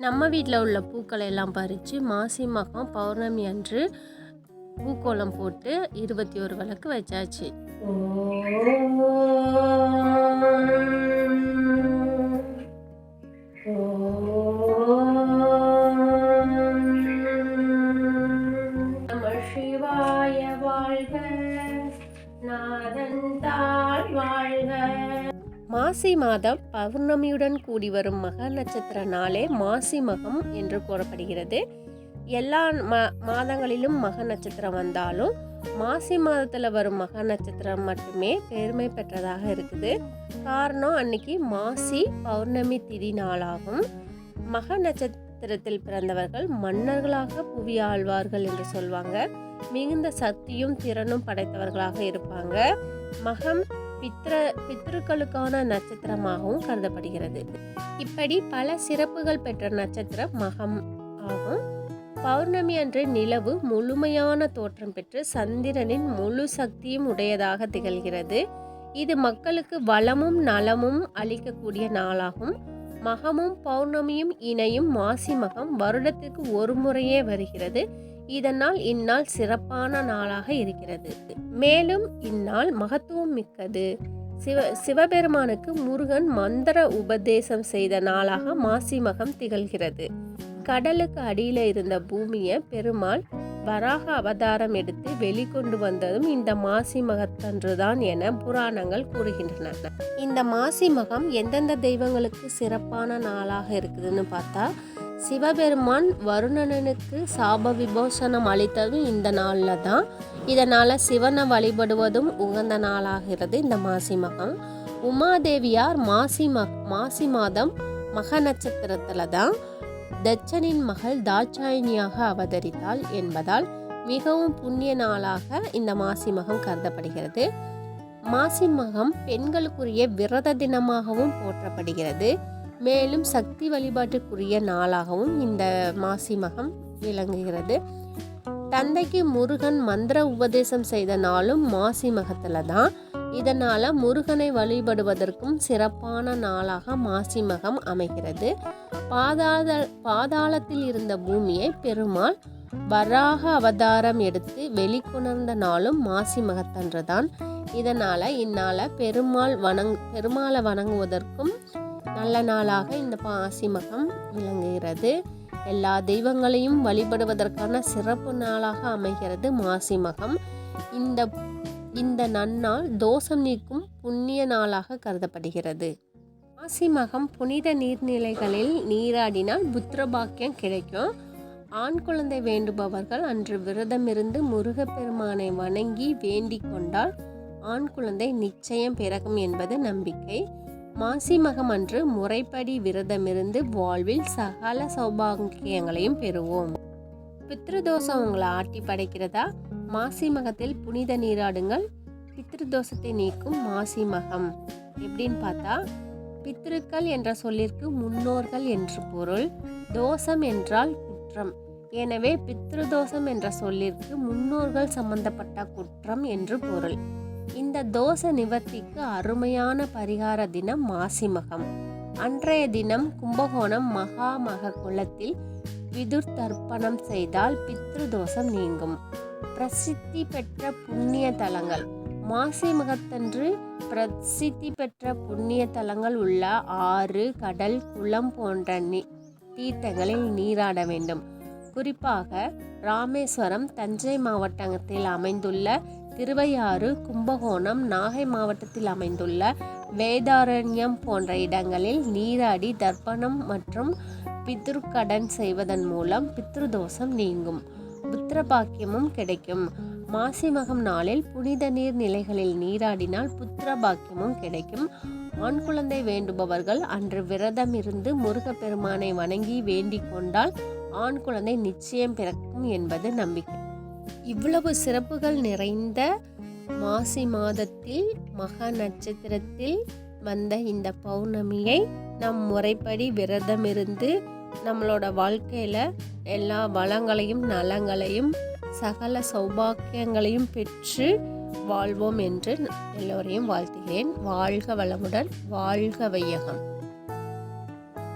நம்ம வீட்டில் உள்ள பூக்களை எல்லாம் பறித்து மாசி மகம் பௌர்ணமி அன்று பூக்கோலம் போட்டு இருபத்தி ஒரு விளக்கு வச்சாச்சு. மாசி மாதம் பௌர்ணமியுடன் கூடி வரும் மக நட்சத்திர நாளே மாசி மகம் என்று கூறப்படுகிறது. எல்லா ம மாதங்களிலும் மக நட்சத்திரம் வந்தாலும் மாசி மாதத்தில் வரும் மக நட்சத்திரம் மட்டுமே பெருமை பெற்றதாக இருக்குது. காரணம் அன்னைக்கு மாசி பௌர்ணமி திதி நாளாகும். மக நட்சத்திரத்தில் பிறந்தவர்கள் மன்னர்களாக புவி ஆழ்வார்கள் என்று சொல்வாங்க. மிகுந்த சக்தியும் திறனும் படைத்தவர்களாக இருப்பாங்க. மகம் பித்ர பித்ருக்களுக்கான நட்சத்திரமாகவும் கருதப்படுகிறது. இப்படி பல சிறப்புகள் பெற்ற நட்சத்திரம் மகம் ஆகும். பௌர்ணமி அன்று நிலவு முழுமையான தோற்றம் பெற்று சந்திரனின் முழு சக்தியும் உடையதாக திகழ்கிறது. இது மக்களுக்கு வளமும் நலமும் அளிக்கக்கூடிய நாளாகும். மகமும் பௌர்ணமியும் இணையும் மாசி மகம் வருடத்திற்கு ஒரு முறையே வருகிறது. இதனால் இந்நாள் சிறப்பான நாளாக இருக்கிறது. மேலும் இந்நாள் மகத்துவம் மிக்கது. சிவ சிவபெருமானுக்கு முருகன் மந்திர உபதேசம் செய்த நாளாக மாசி மகம் திகழ்கிறது. கடலுக்கு அடியில் இருந்த பூமியை பெருமாள் வராக அவதாரம் எடுத்து வெளிக்கொண்டு வந்ததும் இந்த மாசி மகத்தன்றுதான் என புராணங்கள் கூறுகின்றன. இந்த மாசி மகம் எந்தெந்த தெய்வங்களுக்கு சிறப்பான நாளாக இருக்குதுன்னு பார்த்தா சிவபெருமான் வருணனனுக்கு சாப விபோஷனம் அளித்ததும் இந்த நாளில் தான். இதனால் சிவனை வழிபடுவதும் உகந்த நாளாகிறது இந்த மாசி மகம். உமாதேவியார் மாசி ம மாசி மாதம் மக நட்சத்திரத்தில் தான் தச்சனின் மகள் தாட்சாயினியாக அவதரித்தாள் என்பதால் மிகவும் புண்ணிய நாளாக இந்த மாசி மகம் கருதப்படுகிறது. மாசி மகம் பெண்களுக்குரிய விரத தினமாகவும் போற்றப்படுகிறது. மேலும் சக்தி வழிபாட்டுக்குரிய நாளாகவும் இந்த மாசி மகம் விளங்குகிறது. தந்தைக்கு முருகன் மந்திர உபதேசம் செய்த நாளும் மாசி மகத்தில் தான். இதனால் முருகனை வழிபடுவதற்கும் சிறப்பான நாளாக மாசி மகம் அமைகிறது. பாதாள பாதாளத்தில் இருந்த பூமியை பெருமாள் வராக அவதாரம் எடுத்து வெளிக்கொணர்ந்த நாளும் மாசி மகத்தன்று தான். இதனால் இந்நாளை பெருமாள் வணங் பெருமாளை வணங்குவதற்கும் நல்ல நாளாக இந்த பாசி மகம் விளங்குகிறது. எல்லா தெய்வங்களையும் வழிபடுவதற்கான சிறப்பு நாளாக அமைகிறது மாசி மகம். இந்த இந்த நன்னாள் தோஷம் நீக்கும் புண்ணிய நாளாக கருதப்படுகிறது. மாசி மகம் புனித நீர்நிலைகளில் நீராடினால் புத்திர பாக்கியம் கிடைக்கும். ஆண் குழந்தை வேண்டுபவர்கள் அன்று விரதமிருந்து முருகப்பெருமானை வணங்கி வேண்டிக் கொண்டால் ஆண் குழந்தை நிச்சயம் பிறக்கும் என்பது நம்பிக்கை. மாசி மகம் அன்று முறைப்படி விரதமிருந்து வாழ்வில் சகல சௌபாகியங்களையும் பெறுவோம். பித்ருதோஷம் உங்களை ஆட்டி படைக்கிறதா? மாசி மகத்தில் புனித நீராடுங்கள். பித்ருதோஷத்தை நீக்கும் மாசி மகம் எப்படின்னு பார்த்தா பித்ருக்கள் என்ற சொல்லிற்கு முன்னோர்கள் என்று பொருள் தோஷம் என்றால் குற்றம். எனவே பித்ருதோஷம் என்ற சொல்லிற்கு முன்னோர்கள் சம்பந்தப்பட்ட குற்றம் என்று பொருள். இந்த தோஷ நிவர்த்திக்கு அருமையான பரிகார தினம் மாசிமகம். அன்றைய தினம் கும்பகோணம் மகாமக குளத்தில் விதுர் தர்ப்பணம் செய்தால் பித்ரு தோஷம் நீங்கும். பிரசித்தி பெற்ற புண்ணிய தலங்கள். மாசி மகத்தன்று பிரசித்தி பெற்ற புண்ணிய தலங்கள் உள்ள ஆறு கடல் குளம் போன்ற நீ தீர்த்தங்களில் நீராட வேண்டும். குறிப்பாக ராமேஸ்வரம் தஞ்சை மாவட்டத்தில் அமைந்துள்ள திருவையாறு கும்பகோணம் நாகை மாவட்டத்தில் அமைந்துள்ள வேதாரண்யம் போன்ற இடங்களில் நீராடி தர்ப்பணம் மற்றும் பித்ருக்கடன் செய்வதன் மூலம் பித்ருதோஷம் நீங்கும். புத்திரபாக்கியமும் கிடைக்கும். மாசி மகம் நாளில் புனித நீர் நிலைகளில் நீராடினால் புத்திரபாக்கியமும் கிடைக்கும். ஆண் குழந்தை வேண்டுபவர்கள் அன்று விரதம் இருந்து முருகப்பெருமானை வணங்கி வேண்டிக் கொண்டால் ஆண் குழந்தை நிச்சயம் பிறக்கும் என்பது நம்பிக்கை. இவ்வளவு சிறப்புகள் நிறைந்த மாசி மாதத்தில் மக நட்சத்திரத்தில் வந்த இந்த பௌர்ணமியை நம் முறைப்படி விரதம் இருந்து நம்மளோட வாழ்க்கையில் எல்லா வளங்களையும் நலங்களையும் சகல சௌபாக்கியங்களையும் பெற்று வாழ்வோம் என்று எல்லோரையும் வாழ்த்துகிறேன். வாழ்க வளமுடன் வாழ்க வையகம்.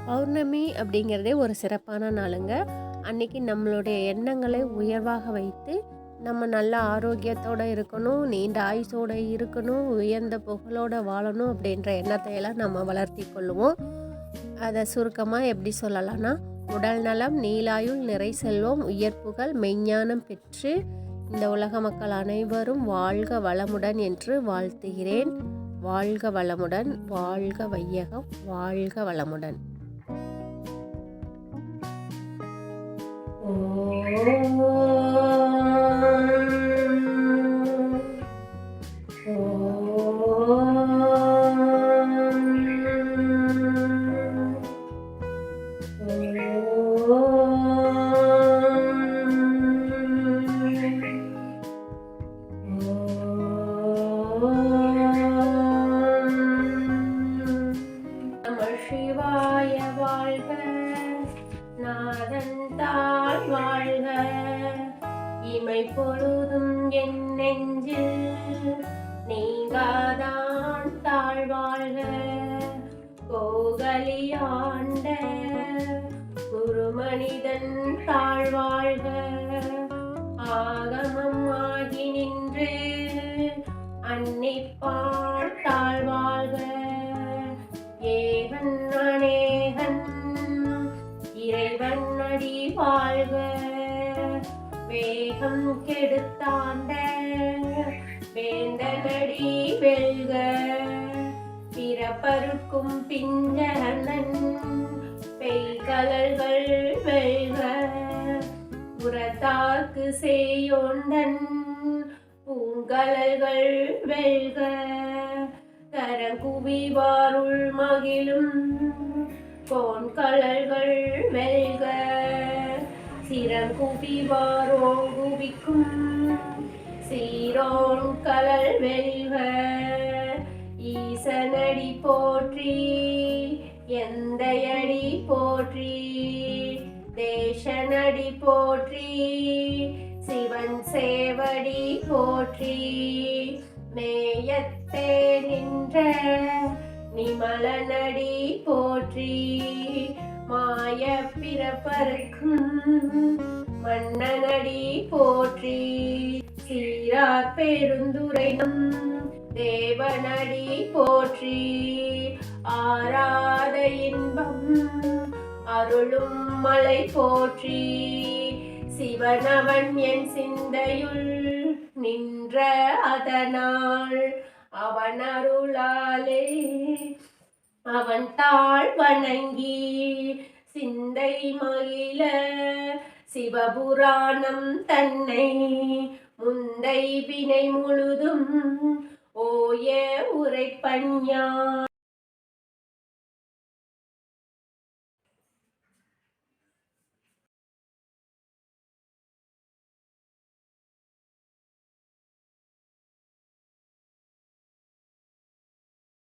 பௌர்ணமி அப்படிங்கிறதே ஒரு சிறப்பான நாளுங்க. அன்னைக்கு நம்மளுடைய எண்ணங்களை உயர்வாக வைத்து நம்ம நல்ல ஆரோக்கியத்தோடு இருக்கணும் நீண்ட ஆயுசோடு இருக்கணும் உயர்ந்த புகழோடு வாழணும் அப்படின்ற எண்ணத்தை எல்லாம் நம்ம வளர்த்தி கொள்ளுவோம். அதை சுருக்கமாக எப்படி சொல்லலாம்னா உடல் நலம் நீலாயுள் நிறை செல்வம் உயர்ப்புகள் மெய்ஞானம் பெற்று இந்த உலக மக்கள் அனைவரும் வாழ்க வளமுடன் என்று வாழ்த்துகிறேன். வாழ்க வளமுடன் வாழ்க வையகம் வாழ்க வளமுடன். நம எப்பொழுதும் என் நெஞ்சு நீங்காதான் தாழ் வாழ்க கோகலியாண்ட குருமனிதன் தாழ் ஆகமம் ஆகி நின்று அன்னிப்பாள் வேகம் கெடுத்தாண்ட வேந்தனடி வெல்க. பிறப்பருக்கும் பிஞ்சனன் பெய்கலர்கள் வெல்க. உரத்தார்க்கு செய்யோண்டன் பூங்கலர்கள் வெல்க. கரங்குவிவாருள் மகிழும். கோன்கலர்கள் வெல்க. சிறங்குவிவாரோங்குவிக்கும் சீரோன் கலல் வெல்வ. ஈசனடி போற்றி எந்தையடி போற்றி. தேசனடி போற்றி சிவன் சேவடி போற்றி. மேயத்தே நின்ற நிமலனடி போற்றி. மாய பிறப்பருக்கும் மன்னனடி போற்றி. சீரார் பெருந்துரைனும் தேவனடி போற்றி. ஆராத இன்பம் அருளும் மலை போற்றி. சிவனவன் என் சிந்தையுள் நின்ற அதனால் அவன் அருளாலே அவன் தாழ் வணங்கி சிந்தை மகிழ சிவபுராணம் தன்னை முந்தை வினை முழுதும் ஓய உரைப்பஞ்ஞா